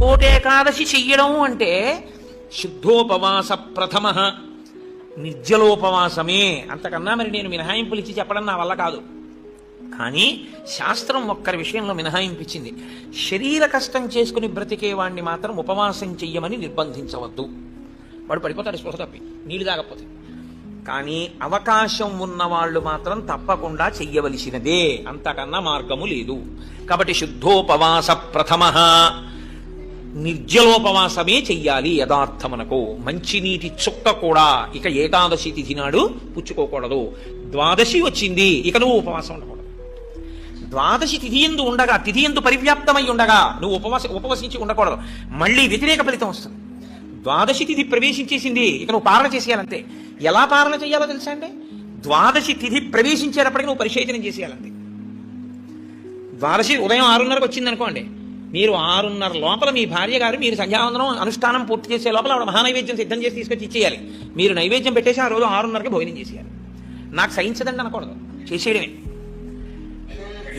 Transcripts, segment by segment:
ఇంకోటేకాదశి చెయ్యడం అంటే శుద్ధోపవాస ప్రథమ. నిర్జలోపవాసమే. అంతకన్నా మరి నేను మినహాయింపులు ఇచ్చి చెప్పడం నా వల్ల కాదు. కానీ శాస్త్రం ఒక్కరి విషయంలో మినహాయింపించింది శరీర కష్టం చేసుకుని బ్రతికే వాణ్ణి మాత్రం ఉపవాసం చెయ్యమని నిర్బంధించవద్దు. వాడు పడిపోతాడు స్పృహ తప్పి. నీళ్ళు తాగకపోతే. కానీ అవకాశం ఉన్నవాళ్ళు మాత్రం తప్పకుండా చెయ్యవలసినదే. అంతకన్నా మార్గము లేదు. కాబట్టి శుద్ధోపవాస ప్రథమ. నిర్జలోపవాసమే చెయ్యాలి యథార్థమునకు. మంచినీటి చుక్క కూడా ఇక ఏకాదశి తిథి నాడు పుచ్చుకోకూడదు. ద్వాదశి వచ్చింది ఇక నువ్వు ఉపవాసం ఉండకూడదు. ద్వాదశి తిథి ఎందు ఉండగా తిథి ఎందు పరివ్యాప్తమై ఉండగా నువ్వు ఉపవాస ఉపవసించి ఉండకూడదు. మళ్ళీ వ్యతిరేక ఫలితం వస్తుంది. ద్వాదశి తిథి ప్రవేశించేసింది ఇక నువ్వు పాలన చేసేయాలంతే. ఎలా పాలన చేయాలో తెలుసా అండి? ద్వాదశి తిథి ప్రవేశించేటప్పటికి నువ్వు పరిశోధనం చేసేయాలంతే. ద్వాదశి ఉదయం ఆరున్నరకు వచ్చింది అనుకోండి మీరు ఆరున్నర లోపల మీ భార్య గారు మీరు సంధ్యావందనం అనుష్ఠానం పూర్తి చేసే లోపల ఆవిడ మహానైవేద్యం సిద్ధం చేసి తీసుకొచ్చి ఇచ్చేయాలి. మీరు నైవేద్యం పెట్టేసి ఆ రోజు ఆరున్నరకి భోజనం చేసేయాలి. నాకు సహించదండి అనకూడదు. చేసేయడమే.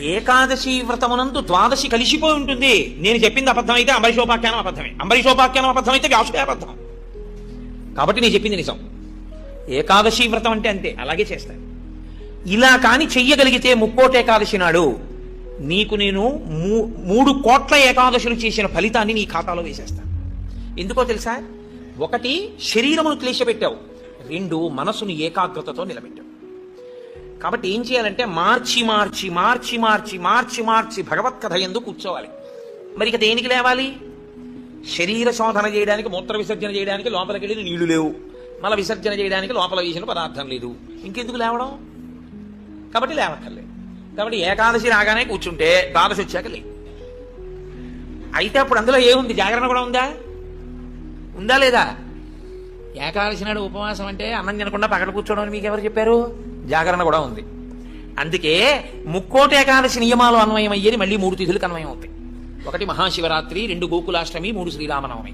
ఏకాదశి వ్రతమునందు ద్వాదశి కలిసిపోయి ఉంటుంది. నేను చెప్పింది అబద్ధం అయితే అంబరీషోపాఖ్యానం అబద్ధమే. అంబరీషోపాఖ్యానం అబద్ధం అయితే వ్యాసుడే అబద్ధం. కాబట్టి నేను చెప్పింది నిజం. ఏకాదశి వ్రతం అంటే అంతే. అలాగే చేస్తాను. ఇలా కాని చెయ్యగలిగితే ముక్కోటేకాదశి నాడు నీకు నేను మూ- మూడు కోట్ల ఏకాదశులు చేసిన ఫలితాన్ని నీ ఖాతాలో వేసేస్తాను ఎందుకో తెలుసా? ఒకటి శరీరమును క్లేశపెట్టావు. రెండు మనసును ఏకాగ్రతతో నిలబెట్టావు. కాబట్టి ఏం చేయాలంటే మార్చి మార్చి మార్చి మార్చి మార్చి మార్చి భగవత్ కథ ఎందు కూర్చోవాలి. మరి ఇక దేనికి లేవాలి? శరీర శోధన చేయడానికి మూత్ర విసర్జన చేయడానికి లోపలికి వెళ్ళి నీళ్ళు లేవు. మల విసర్జన చేయడానికి లోపల వేసిన పదార్థం లేదు. ఇంకెందుకు లేవడం? కాబట్టి లేవక్కర్లేదు. కాబట్టి ఏకాదశి రాగానే కూర్చుంటే ద్వాదశి వచ్చాక లేదు అయితే అప్పుడు అందులో ఏముంది? జాగరణ కూడా ఉందా? ఉందా లేదా? ఏకాదశి నాడు ఉపవాసం అంటే అన్నం తినకుండా పగట కూర్చోవడం అని మీకు ఎవరు చెప్పారు? జాగరణ కూడా ఉంది. అందుకే ముక్కోటి ఏకాదశి నియమాలు అన్వయం అయ్యేది మళ్ళీ మూడు తిథులకు అన్వయం అవుతాయి ఒకటి మహాశివరాత్రి రెండు గోకులాష్టమి మూడు శ్రీరామనవమి.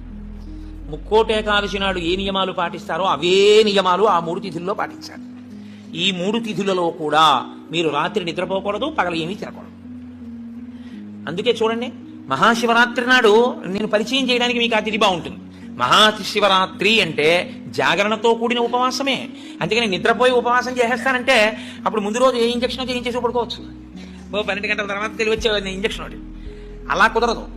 ముక్కోటి ఏకాదశి నాడు ఏ నియమాలు పాటిస్తారో అవే నియమాలు ఆ మూడు తిథుల్లో పాటించాలి. ఈ మూడు తిథులలో కూడా మీరు రాత్రి నిద్రపోకూడదు పగల ఏమీ తినకూడదు. అందుకే చూడండి మహాశివరాత్రి నాడు నేను పరిచయం చేయడానికి మీకు ఆ తిథి బాగుంటుంది. మహాశివరాత్రి అంటే జాగరణతో కూడిన ఉపవాసమే. అందుకని నిద్రపోయి ఉపవాసం చేసేస్తానంటే అప్పుడు ముందు రోజు ఏ ఇంజక్షన్ చేయించేసి పడుకోవచ్చు. ఓ పన్నెండు గంటల తర్వాత తెలివి వచ్చే ఇంజక్షన్ ఒకటి. అలా కుదరదు.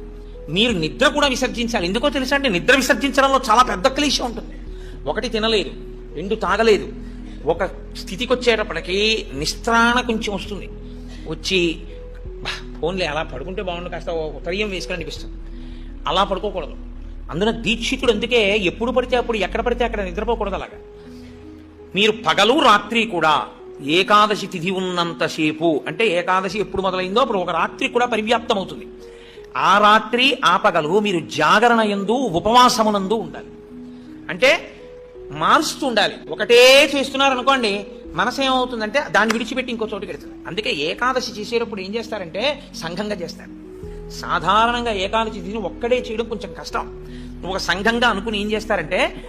మీరు నిద్ర కూడా విసర్జించాలి. ఎందుకో తెలుసా అంటే నిద్ర విసర్జించడంలో చాలా పెద్ద క్లేశం ఉంటుంది. ఒకటి తినలేదు రెండు తాగలేదు ఒక స్థితికి వచ్చేటప్పటికి నిస్త్రాణ కొంచెం వస్తుంది. వచ్చి ఫోన్లే అలా పడుకుంటే బాగుండు కాస్త ఓ ఉత్తరీయం వేసుకుని అనిపిస్తుంది అలా పడుకోకూడదు. అందున దీక్షితుడు అందుకే ఎప్పుడు పడితే అప్పుడు ఎక్కడ పడితే అక్కడ నిద్రపోకూడదు అలాగా. మీరు పగలు రాత్రి కూడా ఏకాదశి తిథి ఉన్నంతసేపు అంటే ఏకాదశి ఎప్పుడు మొదలైందో అప్పుడు ఒక రాత్రి కూడా పరివ్యాప్తం అవుతుంది ఆ రాత్రి ఆ పగలు మీరు జాగరణ ఎందు ఉపవాసమునందు ఉండాలి. అంటే మారుస్తూ ఉండాలి ఒకటే చేస్తున్నారు అనుకోండి మనసు ఏమవుతుందంటే దాన్ని విడిచిపెట్టి ఇంకో చోటుకి వెళ్తుంది అందుకే ఏకాదశి చేసేటప్పుడు ఏం చేస్తారంటే సంఘంగా చేస్తారు. సాధారణంగా ఏకాదశి తీసి ఒక్కడే చేయడం కొంచెం కష్టం. ఒక సంఘంగా అనుకుని ఏం చేస్తారంటే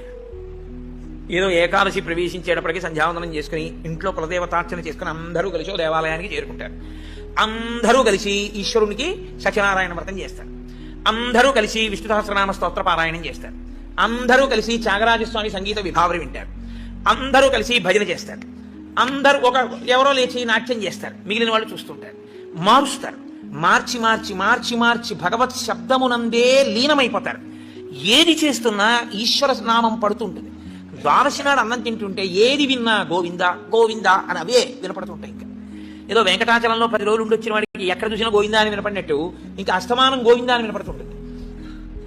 ఏదో ఏకాదశి ప్రవేశించేటప్పటికి సంధ్యావందనం చేసుకుని ఇంట్లో కులదేవతార్చన చేసుకుని అందరూ కలిసి దేవాలయానికి చేరుకుంటారు. అందరూ కలిసి ఈశ్వరునికి సత్యనారాయణ వ్రతం చేస్తారు. అందరూ కలిసి విష్ణు సహస్రనామ స్తోత్ర పారాయణం చేస్తారు. అందరూ కలిసి త్యాగరాజస్వామి సంగీత విభావరి వింటారు. అందరూ కలిసి భజన చేస్తారు. అందరూ ఒక ఎవరో లేచి నాట్యం చేస్తారు. మిగిలిన వాళ్ళు చూస్తుంటారు. మారుస్తారు. మార్చి మార్చి మార్చి మార్చి భగవత్ శబ్దమునందే లీనమైపోతారు. ఏది చేస్తున్నా ఈశ్వర నామం పడుతుంటుంది. ద్వాదశి నాడు అన్నం తింటుంటే ఏది విన్నా గోవింద గోవింద అని అవే వినపడుతుంటాయి ఇంకా. ఏదో వెంకటాచలంలో పది రోజులు ఉండొచ్చిన వాడికి ఎక్కడ చూసినా గోవింద అని వినపడినట్టు ఇంకా అస్తమానం గోవింద అని వినపడుతుంటుంది.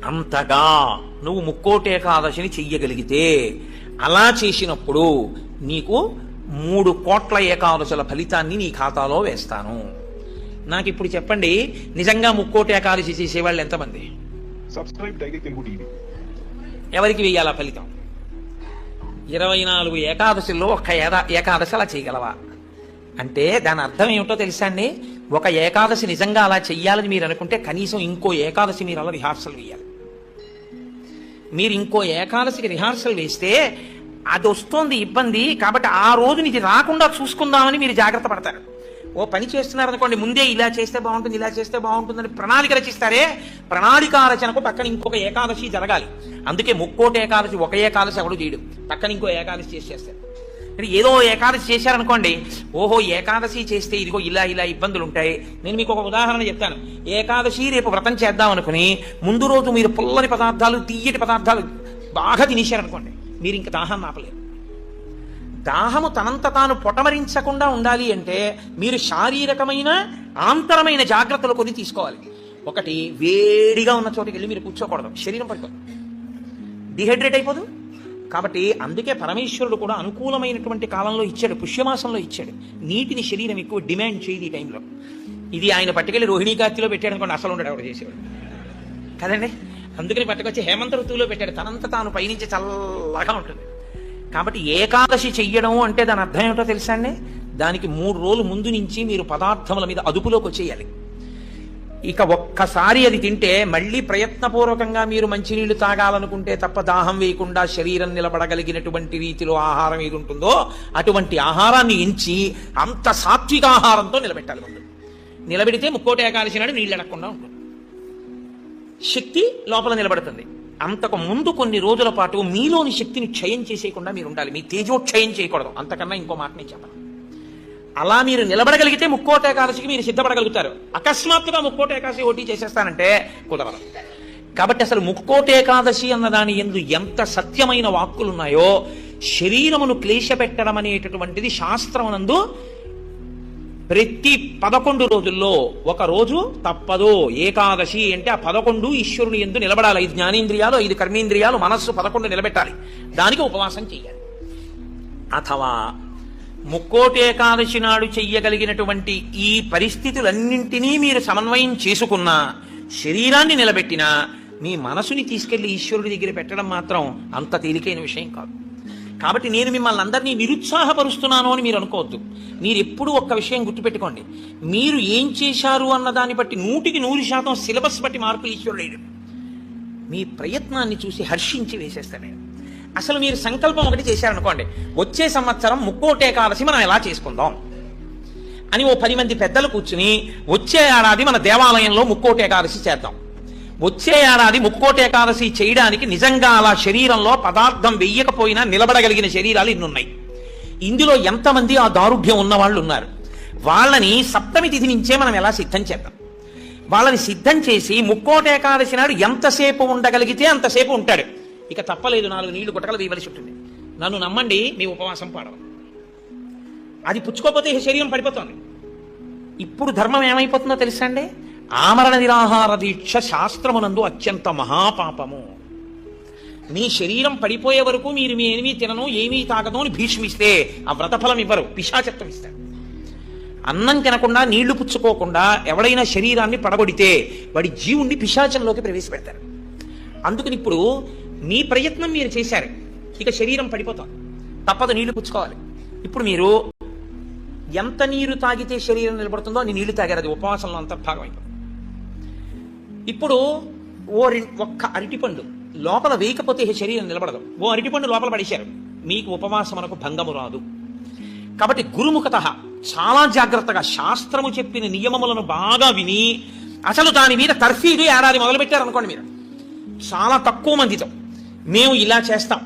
అంతగా నువ్వు ముక్కోటి ఏకాదశిని చెయ్యగలిగితే అలా చేసినప్పుడు నీకు మూడు కోట్ల ఏకాదశుల ఫలితాన్ని నీ ఖాతాలో వేస్తాను. నాకు ఇప్పుడు చెప్పండి నిజంగా ముక్కోటి ఏకాదశి చేసేవాళ్ళు ఎంతమంది? ఎవరికి వెయ్యాలా ఫలితం? ఇరవై నాలుగు ఏకాదశుల్లో ఒక్క ఏదా ఏకాదశి అలా చేయగలవా? అంటే దాని అర్థం ఏమిటో తెలుసా అండి? ఒక ఏకాదశి నిజంగా అలా చెయ్యాలని మీరు అనుకుంటే కనీసం ఇంకో ఏకాదశి మీరు అలా రిహార్సల్ వేయాలి. మీరు ఇంకో ఏకాదశికి రిహార్సల్ వేస్తే అది వస్తోంది ఇబ్బంది కాబట్టి ఆ రోజు ఇది రాకుండా చూసుకుందామని మీరు జాగ్రత్త పడతారు. ఓ పని చేస్తున్నారనుకోండి ముందే ఇలా చేస్తే బాగుంటుంది ఇలా చేస్తే బాగుంటుందని ప్రణాళిక రచిస్తారే ప్రణాళిక రచనకు పక్కన ఇంకొక ఏకాదశి జరగాలి. అందుకే ముక్కోటి ఏకాదశి ఒక ఏకాదశి ఎవడు చేయడు పక్కన ఇంకో ఏకాదశి చేసి చేస్తారు అంటే ఏదో ఏకాదశి చేశారనుకోండి ఓహో ఏకాదశి చేస్తే ఇదిగో ఇలా ఇలా ఇబ్బందులు ఉంటాయి నేను మీకు ఒక ఉదాహరణ చెప్తాను. ఏకాదశి రేపు వ్రతం చేద్దాం అనుకుని ముందు రోజు మీరు పుల్లని పదార్థాలు తీయటి పదార్థాలు బాగా తినేశారనుకోండి మీరు ఇంక దాహం ఆపలేరు. దాహము తనంత తాను పొటమరించకుండా ఉండాలి అంటే మీరు శారీరకమైన ఆంతరమైన జాగ్రత్తలు కొన్ని తీసుకోవాలి. ఒకటి వేడిగా ఉన్న చోటుకి వెళ్ళి మీరు కూర్చోకూడదు. శరీరం పడిపోదు. డిహైడ్రేట్ అయిపోదు. కాబట్టి అందుకే పరమేశ్వరుడు కూడా అనుకూలమైనటువంటి కాలంలో ఇచ్చాడు పుష్యమాసంలో ఇచ్చాడు. నీటిని శరీరం ఎక్కువ డిమాండ్ చేయదు ఈ టైంలో. ఇది ఆయన పట్టుకెళ్ళి రోహిణీ కార్తీలో పెట్టాడు అనుకోండి అసలు ఉండడు ఎవరు చేసేవాడు. కదండి? అందుకని పట్టుకొచ్చి హేమంత ఋతువులో పెట్టాడు. తనంత తాను పైనుంచి చల్లగా ఉంటుంది. కాబట్టి ఏకాదశి చెయ్యడం అంటే దాని అర్థం ఏమిటో తెలుసా అండి? దానికి మూడు రోజులు ముందు నుంచి మీరు పదార్థముల మీద అదుపులోకి వచ్చేయాలి. ఇక ఒక్కసారి అది తింటే మళ్ళీ ప్రయత్నపూర్వకంగా మీరు మంచినీళ్ళు తాగాలనుకుంటే తప్ప దాహం వేయకుండా శరీరం నిలబడగలిగినటువంటి రీతిలో ఆహారం ఏది ఉంటుందో అటువంటి ఆహారాన్ని ఎంచి అంత సాత్విక ఆహారంతో నిలబెట్టాలి ముందు. నిలబెడితే ముక్కోటి ఏకాదశి నాడు నీళ్ళు అడగకుండా ఉంటుంది. శక్తి లోపల నిలబడుతుంది. అంతకు ముందు కొన్ని రోజుల పాటు మీలోని శక్తిని క్షయం చేసేయకుండా మీరు ఉండాలి. మీ తేజోక్షయం చేయకూడదు. అంతకన్నా ఇంకో మాట నేను చెప్పను. అలా మీరు నిలబడగలిగితే ముక్కోట ఏకాదశికి మీరు సిద్ధపడగలుగుతారు. అకస్మాత్తుగా ముక్కోట ఏకాదశి ఓటీ చేసేస్తానంటే కుదరదు. కాబట్టి అసలు ముక్కోట ఏకాదశి అన్న దాని ఎందు ఎంత సత్యమైన వాక్కులున్నాయో శరీరమును క్లేశపెట్టడం అనేటటువంటిది శాస్త్రమునందు ప్రతి పదకొండు రోజుల్లో ఒక రోజు తప్పదు. ఏకాదశి అంటే ఆ పదకొండు ఈశ్వరుని ఎందు నిలబడాలి. ఐదు జ్ఞానేంద్రియాలు ఐదు కర్మేంద్రియాలు మనస్సు పదకొండు నిలబెట్టాలి. దానికి ఉపవాసం చెయ్యాలి. అథవా ముక్కోటి ఏకాదశి నాడు చెయ్యగలిగినటువంటి ఈ పరిస్థితులన్నింటినీ మీరు సమన్వయం చేసుకున్నా శరీరాన్ని నిలబెట్టినా మీ మనసుని తీసుకెళ్ళి ఈశ్వరుడి దగ్గర పెట్టడం మాత్రం అంత తేలికైన విషయం కాదు. కాబట్టి నేను మిమ్మల్ని అందరినీ నిరుత్సాహపరుస్తున్నాను అని మీరు అనుకోవద్దు. మీరు ఎప్పుడూ ఒక్క విషయం గుర్తుపెట్టుకోండి. మీరు ఏం చేశారు అన్న దాన్ని బట్టి నూటికి నూరు శాతం సిలబస్ బట్టి మార్పులు ఈశ్వరుడు మీ ప్రయత్నాన్ని చూసి హర్షించి వేసేస్తాడు నేను. అసలు మీరు సంకల్పం ఒకటి చేశారనుకోండి వచ్చే సంవత్సరం ముక్కోటే ఏకాదశి మనం ఎలా చేసుకుందాం? అని ఓ పది మంది పెద్దలు కూర్చుని వచ్చే ఏడాది మన దేవాలయంలో ముక్కోటి ఏకాదశి చేద్దాం. వచ్చే ఏడాది ముక్కోటి ఏకాదశి చేయడానికి నిజంగా అలా శరీరంలో పదార్థం వెయ్యకపోయినా నిలబడగలిగిన శరీరాలు ఇన్నున్నాయి. ఇందులో ఎంతమంది ఆ దారుఢ్యం ఉన్న వాళ్ళు ఉన్నారు? వాళ్ళని సప్తమి తిథి నుంచే మనం ఎలా సిద్ధం చేద్దాం? వాళ్ళని సిద్ధం చేసి ముక్కోటి ఏకాదశి నాడు ఎంతసేపు ఉండగలిగితే అంతసేపు ఉంటాడు. ఇక తప్పలేదు నాలుగు నీళ్ళు గుటకలు వేయవలసి ఉంటుంది. నన్ను నమ్మండి మీ ఉపవాసం పాడవు అది పుచ్చుకోకపోతే శరీరం పడిపోతుంది. ఇప్పుడు ధర్మం ఏమైపోతుందో తెలుసా అండి? ఆమరణ నిరాహార దీక్ష శాస్త్రమునందు అత్యంత మహాపాపము. మీ శరీరం పడిపోయే వరకు మీరు మీ ఏమీ తినను ఏమీ తాగదు అని భీష్మిస్తే ఆ వ్రతఫలం ఇవ్వరు పిశాచత్వం ఇస్తారు. అన్నం తినకుండా నీళ్ళు పుచ్చుకోకుండా ఎవడైనా శరీరాన్ని పడగొడితే వాడి జీవుణ్ణి పిశాచంలోకి ప్రవేశపెడతారు. అందుకని ఇప్పుడు మీ ప్రయత్నం మీరు చేశారు. ఇక శరీరం పడిపోతాం. తప్పదు నీళ్ళు పుచ్చుకోవాలి. ఇప్పుడు మీరు ఎంత నీరు తాగితే శరీరం నిలబడుతుందో అని నీళ్ళు తాగారు. అది ఉపవాసంలో అంతర్భాగం అయిపోతుంది ఇప్పుడు ఓ ఒక్క అరటిపండు లోపల వేయకపోతే శరీరం నిలబడదు. ఓ అరటిపండు లోపల పడేశారు. మీకు ఉపవాసం మనకు భంగము రాదు. కాబట్టి గురుముఖత చాలా జాగ్రత్తగా శాస్త్రము చెప్పిన నియమములను బాగా విని అసలు దాని మీద తర్ఫీదు ఏడాది మొదలుపెట్టారనుకోండి మీరు. చాలా తక్కువ మందితో. మేము ఇలా చేస్తాం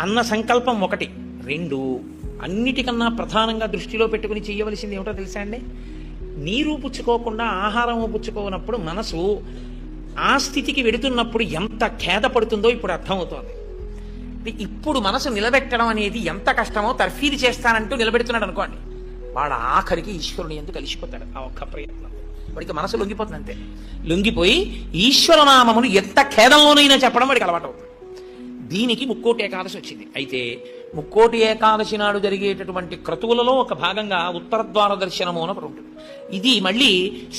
అన్న సంకల్పం ఒకటి. రెండు అన్నిటికన్నా ప్రధానంగా దృష్టిలో పెట్టుకుని చేయవలసింది ఏమిటో తెలుసా అండి? నీరు పుచ్చుకోకుండా ఆహారము పుచ్చుకోనప్పుడు మనసు ఆ స్థితికి వెడుతున్నప్పుడు ఎంత ఖేద పడుతుందో ఇప్పుడు అర్థమవుతోంది. ఇప్పుడు మనసు నిలబెట్టడం అనేది ఎంత కష్టమో తర్ఫీది చేస్తానంటూ నిలబెడుతున్నాడు అనుకోండి. వాడు ఆఖరికి ఈశ్వరుని ఎందుకు కలిసిపోతాడు ఆ ఒక్క ప్రయత్నం. వాడికి మనసు లొంగిపోతుంది అంతే లొంగిపోయి ఈశ్వరనామమును ఎంత ఖేదంలోనైనా చెప్పడం వాడికి అలవాటు అవుతుంది దీనికి ముక్కోటి ఏకాదశి వచ్చింది. అయితే ముక్కోటి ఏకాదశి నాడు జరిగేటటువంటి క్రతువులలో ఒక భాగంగా ఉత్తర ద్వార దర్శనము అని ఒకటి ఉంటుంది. ఇది మళ్ళీ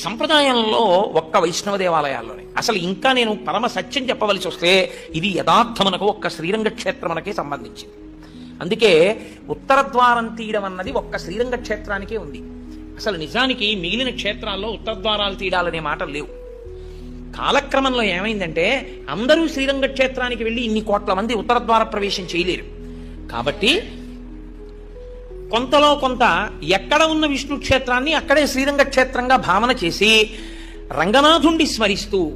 సంప్రదాయంలో ఒక్క వైష్ణవ దేవాలయాల్లోనే. అసలు ఇంకా నేను పరమ సత్యం చెప్పవలసి వస్తే ఇది యథార్థమునకు ఒక్క శ్రీరంగ క్షేత్రమునకే సంబంధించింది. అందుకే ఉత్తరద్వారం తీయడం అన్నది ఒక్క శ్రీరంగ క్షేత్రానికే ఉంది. అసలు నిజానికి మిగిలిన క్షేత్రాల్లో ఉత్తర ద్వారాలు తీయడాలనే మాటలు లేవు. కాలక్రమంలో ఏమైందంటే అందరూ శ్రీరంగ క్షేత్రానికి వెళ్ళి ఇన్ని కోట్ల మంది ఉత్తర ద్వార ప్రవేశం చేయలేరు. కాబట్టి కొంతలో కొంత ఎక్కడ ఉన్న విష్ణు క్షేత్రాన్ని అక్కడే శ్రీరంగ క్షేత్రంగా భావన చేసి రంగనాథుణ్ణి స్మరిస్తూ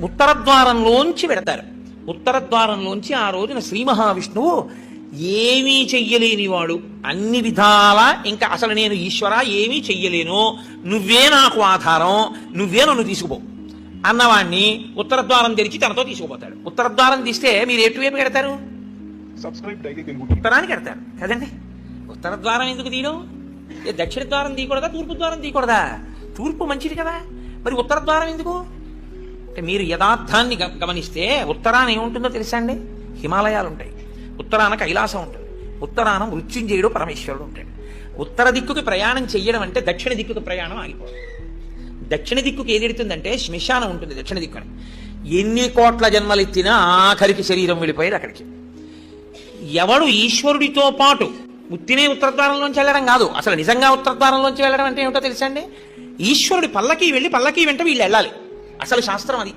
ఉత్తర ద్వారంలోంచి వెడతారు. ఉత్తర ద్వారంలోంచి ఆ రోజున శ్రీ మహావిష్ణువు ఏమీ చెయ్యలేనివాడు అన్ని విధాలా ఇంకా అసలు నేను ఈశ్వర ఏమీ చెయ్యలేను. నువ్వే నాకు ఆధారం. నువ్వే నన్ను తీసుకుపో. అన్నవాణ్ణి ఉత్తర ద్వారం తెరిచి తనతో తీసుకుపోతాడు. ఉత్తర ద్వారం తీస్తే మీరు ఎటువైపు TV. ఉత్తరానికి పెడతారు కదండి? ఉత్తర ద్వారం ఎందుకు తీయడం? ఏ దక్షిణ ద్వారం తీయకూడదా తూర్పు ద్వారం తీయకూడదా? తూర్పు మంచిది కదా. మరి ఉత్తర ద్వారం ఎందుకు? అంటే మీరు యథార్థాన్ని గమనిస్తే ఉత్తరాన ఏముంటుందో తెలుసా అండి? హిమాలయాలు ఉంటాయి. ఉత్తరాన కైలాసం ఉంటుంది. ఉత్తరాన మృత్యుంజయుడు పరమేశ్వరుడు ఉంటాడు. ఉత్తర దిక్కుకి ప్రయాణం చెయ్యడం అంటే దక్షిణ దిక్కుకి ప్రయాణం ఆగిపోవడం దక్షిణ దిక్కుకి ఏది ఎడుతుందంటే శ్మశానం ఉంటుంది దక్షిణ దిక్కుని ఎన్ని కోట్ల జన్మలెత్తినా ఆఖరికి శరీరం వెళ్ళిపోయారు అక్కడికి. ఎవడు ఈశ్వరుడితో పాటు ఉత్తినే ఉత్తరద్వారంలోంచి వెళ్ళడం కాదు. అసలు నిజంగా ఉత్తరద్వారంలోంచి వెళ్ళడం అంటే ఏమిటో తెలుసండి ఈశ్వరుడి పల్లకి వెళ్ళి పల్లకి వెంట వీళ్ళు వెళ్ళాలి. అసలు శాస్త్రం అది.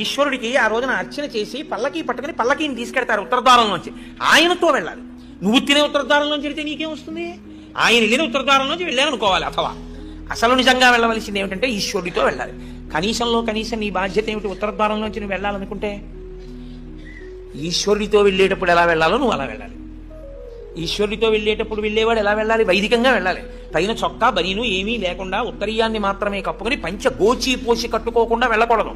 ఈశ్వరుడికి ఆ రోజున అర్చన చేసి పల్లకి పట్టుకుని పల్లకిని తీసుకెడతారు ఉత్తరద్వారంలోంచి. ఆయనతో వెళ్ళాలి. నువ్వు తినే ఉత్తరద్వారంలోంచి వెళితే నీకేం వస్తుంది? ఆయన వెళ్ళిన ఉత్తరద్వారంలోంచి వెళ్ళాలనుకోవాలి అథవా. అసలు నిజంగా వెళ్ళవలసింది ఏమిటంటే ఈశ్వరుడితో వెళ్ళాలి. కనీసంలో కనీసం నీ బాధ్యత ఏమిటి? ఉత్తరద్వారంలోంచి నువ్వు వెళ్ళాలనుకుంటే? ఈశ్వరుడితో వెళ్ళేటప్పుడు ఎలా వెళ్ళాలో నువ్వు అలా వెళ్ళాలి. ఈశ్వరుడితో వెళ్ళేటప్పుడు వెళ్ళేవాడు ఎలా వెళ్ళాలి? వైదికంగా వెళ్ళాలి. పైన చొక్కా బనీను ఏమీ లేకుండా ఉత్తరీయాన్ని మాత్రమే కప్పుకొని పంచ గోచి పోసి కట్టుకోకుండా వెళ్ళకూడదు.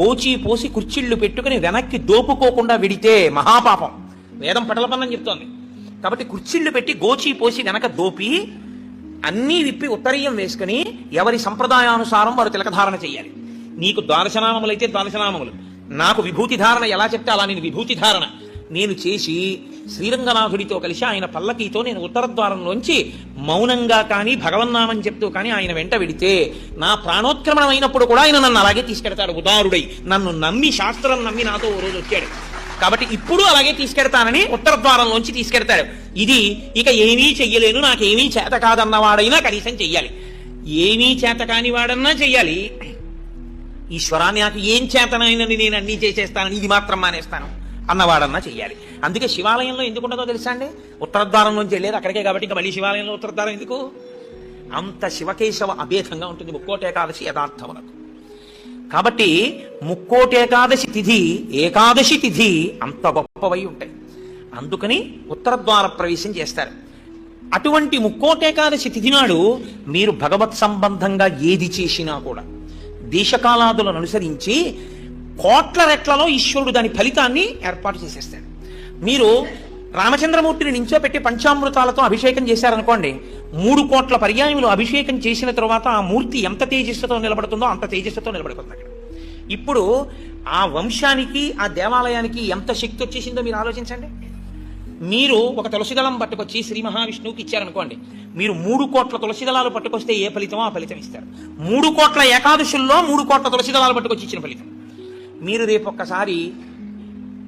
గోచి పోసి కుర్చీళ్ళు పెట్టుకుని వెనక్కి దోపుకోకుండా విడితే మహాపాపం. వేదం పటలపన్నం చెప్తోంది. కాబట్టి కుర్చీళ్ళు పెట్టి గోచి పోసి వెనక దోపి అన్నీ విప్పి ఉత్తరీయం వేసుకుని ఎవరి సంప్రదాయానుసారం వారు తిలకధారణ చేయాలి. నీకు ద్వాదశనామములైతే ద్వాదశనామములు. నాకు విభూతి ధారణ ఎలా చెప్తే అలా నేను విభూతి ధారణ. నేను చేసి శ్రీరంగనాథుడితో కలిసి ఆయన పల్లకీతో నేను ఉత్తర ద్వారంలోంచి మౌనంగా కానీ భగవన్నామని చెప్తూ కానీ ఆయన వెంట వెడితే నా ప్రాణోత్క్రమణం అయినప్పుడు కూడా ఆయన నన్ను అలాగే తీసుకెడతాడు ఉదారుడై. నన్ను నమ్మి శాస్త్రం నమ్మి నాతో ఓ రోజు వచ్చాడు. కాబట్టి ఇప్పుడు అలాగే తీసుకెడతానని ఉత్తర ద్వారంలోంచి తీసుకెడతాడు. ఇది ఇక ఏమీ చెయ్యలేను నాకేమీ చేత కాదన్నవాడైనా కనీసం చెయ్యాలి. ఏమీ చేత కాని వాడన్నా చెయ్యాలి. ఈశ్వరాన్ని నాకు ఏం చేతనైనని నేను అన్నీ చేసేస్తానని ఇది మాత్రం మానేస్తాను. అన్నవాడన్నా చెయ్యాలి. అందుకే శివాలయంలో ఎందుకు ఉండదో తెలుసా అండి? ఉత్తరద్వారం నుంచి వెళ్ళేది అక్కడికే కాబట్టి ఇంకా మళ్ళీ శివాలయంలో ఉత్తరద్వారం ఎందుకు? అంత శివకేశవ అభేదంగా ఉంటుంది ముక్కోటి ఏకాదశి యథార్థమునకు. కాబట్టి ముక్కోటి ఏకాదశి తిథి ఏకాదశి తిథి అంత గొప్పవై ఉంటాయి. అందుకని ఉత్తరద్వార ప్రవేశం చేస్తారు. అటువంటి ముక్కోటేకాదశి తిథి నాడు మీరు భగవత్ సంబంధంగా ఏది చేసినా కూడా దేశకాలాదులను అనుసరించి కోట్ల రెట్లలో ఈశ్వరుడు దాని ఫలితాన్ని ఏర్పాటు చేసేస్తాడు. మీరు రామచంద్రమూర్తిని నించోపెట్టి పంచామృతాలతో అభిషేకం చేశారనుకోండి మూడు కోట్ల పర్యాయములు అభిషేకం చేసిన తర్వాత ఆ మూర్తి ఎంత తేజస్సుతో నిలబడుతుందో అంత తేజస్సుతో నిలబడుతుంది అక్కడ. ఇప్పుడు ఆ వంశానికి ఆ దేవాలయానికి ఎంత శక్తి వచ్చేసిందో మీరు ఆలోచించండి. మీరు ఒక తులసిదళం పట్టుకొచ్చి శ్రీ మహావిష్ణువుకి ఇచ్చారనుకోండి మీరు మూడు కోట్ల తులసిదళాలు పట్టుకొస్తే ఏ ఫలితమో ఆ ఫలితం ఇస్తారు. మూడు కోట్ల ఏకాదశుల్లో మూడు కోట్ల తులసిదళాలు పట్టుకొచ్చి ఇచ్చిన ఫలితం. మీరు రేపు ఒక్కసారి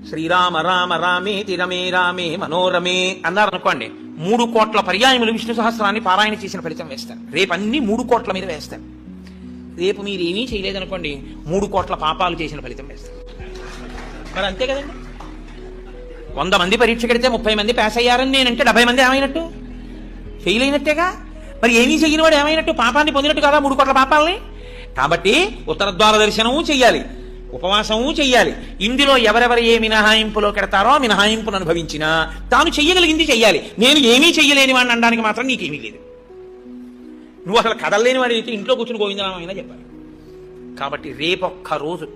శ్రీరామ రామ రామే తిరమే రామే మనోరమే అన్నారు అనుకోండి మూడు కోట్ల పర్యాయములు విష్ణు సహస్రాన్ని పారాయణ చేసిన ఫలితం వేస్తారు. రేపు అన్ని మూడు కోట్ల మీద వేస్తారు. రేపు మీరు ఏమీ చేయలేదనుకోండి మూడు కోట్ల పాపాలు చేసిన ఫలితం వేస్తారు. మరి అంతే కదండి? వంద మంది పరీక్ష కడితే ముప్పై మంది పాస్ అయ్యారని నేనంటే డెబ్బై మంది ఏమైనట్టు? ఫెయిల్ అయినట్టేగా? మరి ఏమీ చేయని వాడు ఏమైనట్టు? పాపాన్ని పొందినట్టు కదా మూడు కోట్ల పాపాలని? కాబట్టి ఉత్తరద్వార దర్శనము చెయ్యాలి. ఉపవాసము చెయ్యాలి ఇందులో ఎవరెవరు ఏ మినహాయింపులో కెడతారో ఆ మినహాయింపును అనుభవించినా తాను చెయ్యగలిగింది చెయ్యాలి. నేను ఏమీ చెయ్యలేని వాడిని అనడానికి మాత్రం నీకేమీ లేదు. నువ్వు అసలు కదలలేని వాడి అయితే ఇంట్లో కూర్చుని గోవిందరామైనా చెప్పాలి. కాబట్టి రేపొక్క రోజు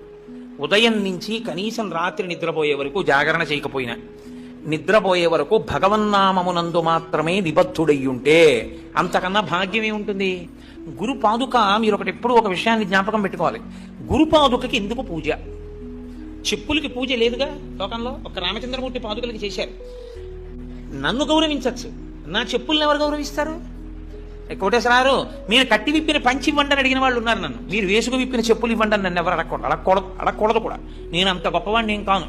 ఉదయం నుంచి కనీసం రాత్రి నిద్రపోయే వరకు జాగరణ చేయకపోయినా నిద్రపోయే వరకు భగవన్నామమునందు మాత్రమే నిబద్ధుడయ్యుంటే అంతకన్నా భాగ్యం ఏముంటుంది గురు పాదుక మీరు ఒకటి ఎప్పుడు ఒక విషయాన్ని జ్ఞాపకం పెట్టుకోవాలి. గురుపాదుకకి ఎందుకు పూజ. చెప్పులకి పూజ లేదుగా లోకంలో? ఒక రామచంద్రమూర్తి పాదుకలకి చేశారు. నన్ను గౌరవించవచ్చు నా చెప్పుల్ని ఎవరు గౌరవిస్తారు? కోటేశ్వరారు మీరు కట్టి విప్పిన పంచి ఇవ్వండి అని అడిగిన వాళ్ళు ఉన్నారు నన్ను. మీరు వేసుకు విప్పిన చెప్పులు ఇవ్వండి అని నన్ను ఎవరు అడగకూడదు. అడగకూడదు అడగకూడదు కూడా. నేను అంత గొప్పవాడిని ఏం కాను.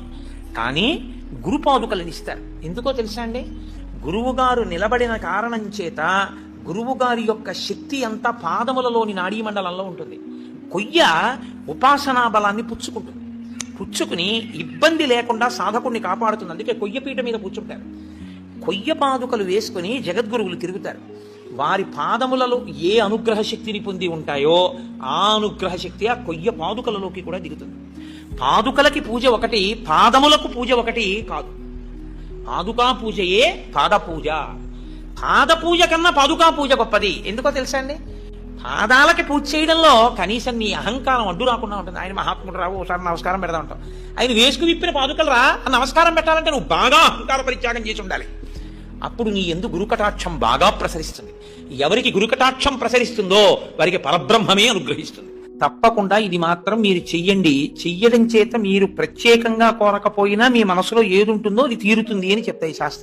కానీ గురుపాదుకలను ఇస్తారు. ఎందుకో తెలుసా అండి? గురువుగారు నిలబడిన కారణం చేత గురువుగారి యొక్క శక్తి అంతా పాదములలోని నాడీ మండలంలో ఉంటుంది. కొయ్య ఉపాసనా బలాన్ని పుచ్చుకుంటుంది. పుచ్చుకుని ఇబ్బంది లేకుండా సాధకుడిని కాపాడుతుంది. అందుకే కొయ్యపీట మీద కూర్చుంటారు. కొయ్య పాదుకలు వేసుకుని జగద్గురువులు తిరుగుతారు. వారి పాదములలో ఏ అనుగ్రహ శక్తిని పొంది ఉంటాయో ఆ అనుగ్రహ శక్తి ఆ కొయ్య పాదుకలలోకి కూడా దిగుతుంది. పాదుకలకి పూజ ఒకటి పాదములకు పూజ ఒకటి కాదు. పాదుకా పూజయే పాద పూజ పాద పూజ కన్నా పాదుకా పూజ గొప్పది. ఎందుకో తెలుసా అండి? పాదాలకి పూజ చేయడంలో కనీసం నీ అహంకారం అడ్డు రాకుండా ఉంటుంది. ఆయన మహాత్ముడు రావు ఒకసారి నమస్కారం పెడతా ఉంటాం ఆయన వేసుకు విప్పిన పాదుకలు రా ఆ నమస్కారం పెట్టాలంటే నువ్వు బాగా అహంకార పరిత్యాగం చేసి ఉండాలి. అప్పుడు నీ ఎందు గురుకటాక్షం బాగా ప్రసరిస్తుంది. ఎవరికి గురుకటాక్షం ప్రసరిస్తుందో వారికి పరబ్రహ్మమే అనుగ్రహిస్తుంది. తప్పకుండా ఇది మాత్రం మీరు చెయ్యండి. చెయ్యడం చేత మీరు ప్రత్యేకంగా కోరకపోయినా మీ మనసులో ఏది ఉంటుందో అది తీరుతుంది అని చెప్తాయి శాస్త్రం.